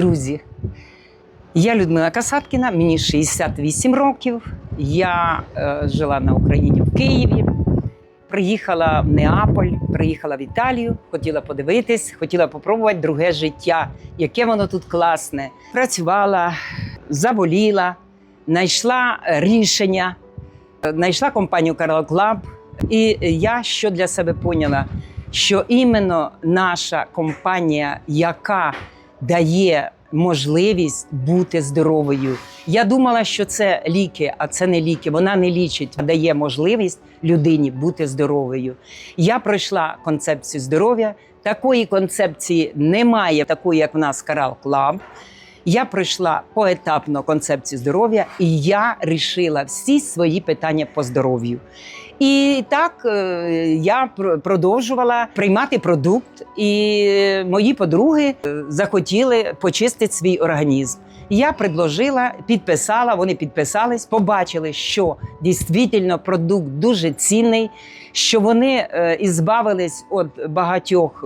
друзі! Я Людмила Касаткіна, мені 68 років. Я е, жила на Україні в Києві. Приїхала в Неаполь, приїхала в Італію, хотіла подивитись, хотіла попробувати друге життя, яке воно тут класне. Працювала, заболіла, знайшла рішення, знайшла компанію Carl Club. І я що для себе поняла, що іменно наша компанія, яка дає можливість бути здоровою. Я думала, що це ліки, а це не ліки. Вона не лічить, а дає можливість людині бути здоровою. Я пройшла концепцію здоров'я. Такої концепції немає, такої, як в нас Карал Клаб. Я пройшла поетапно концепцію здоров'я, і я рішила всі свої питання по здоров'ю. І так е, я продовжувала приймати продукт, і мої подруги е, захотіли почистити свій організм. Я предложила, підписала, вони підписались, побачили, що дійсно продукт дуже цінний, що вони е, ізбавились від багатьох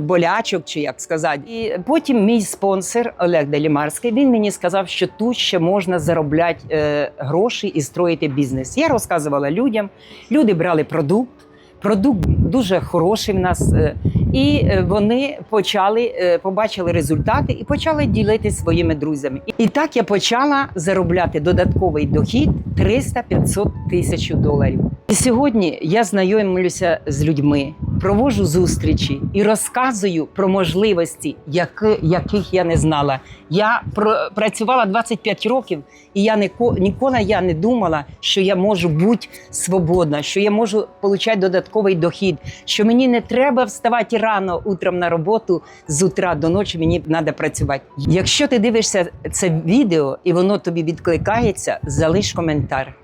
болячок, чи як сказати. І потім мій спонсор Олег Делімарський він мені сказав, що тут ще можна заробляти е, гроші і строїти бізнес. Я розказувала людям, люди брали продукт. Продукт дуже хороший в нас, е, і е, вони почали е, побачили результати і почали ділитися своїми друзями. І так я почала заробляти додатковий дохід 300-500 тисяч доларів. І сьогодні я знайомлюся з людьми, проводжу зустрічі і розказую про можливості, яких я не знала. Я працювала 25 років, і я ніко- ніколи я не думала, що я можу бути свободна, що я можу отримати додатковий дохід, що мені не треба вставати рано утром на роботу з утра до ночі. Мені треба працювати. Якщо ти дивишся це відео і воно тобі відкликається, залиш коментар.